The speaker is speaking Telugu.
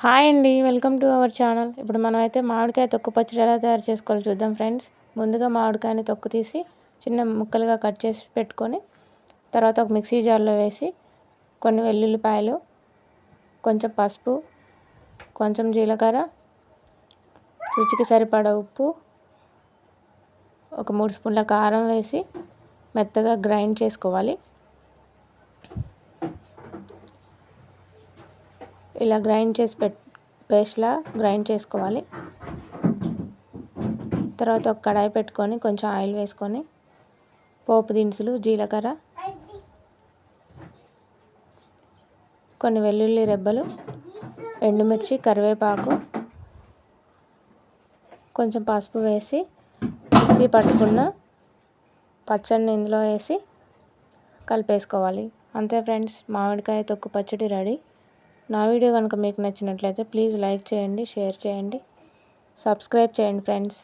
హాయ్ అండి వెల్కమ్ టు అవర్ ఛానల్. ఇప్పుడు మనం అయితే మామిడికాయ తొక్కు పచ్చడి ఎలా తయారు చేసుకోవాలో చూద్దాం ఫ్రెండ్స్. ముందుగా మామిడికాయని తొక్కు తీసి చిన్న ముక్కలుగా కట్ చేసి పెట్టుకొని తర్వాత ఒక మిక్సీ జార్లో వేసి కొన్ని వెల్లుల్లిపాయలు కొంచెం పసుపు కొంచెం జీలకర్ర రుచికి సరిపడా ఉప్పు ఒక మూడు స్పూన్ల కారం వేసి మెత్తగా గ్రైండ్ చేసుకోవాలి. ఇలా గ్రైండ్ చేసి పెట్ పేస్ట్లా గ్రైండ్ చేసుకోవాలి. తర్వాత ఒక కడాయి పెట్టుకొని కొంచెం ఆయిల్ వేసుకొని పోపు దినుసులు జీలకర్ర కొన్ని వెల్లుల్లి రెబ్బలు ఎండుమిర్చి కరివేపాకు కొంచెం పసుపు వేసి మిక్సీ పట్టుకున్న పచ్చడిని ఇందులో వేసి కలిపేసుకోవాలి. అంతే ఫ్రెండ్స్ మామిడికాయ తొక్కు పచ్చడి రెడీ. నా వీడియో కనుక మీకు నచ్చినట్లయితే ప్లీజ్ లైక్ చేయండి షేర్ చేయండి సబ్స్క్రైబ్ చేయండి ఫ్రెండ్స్.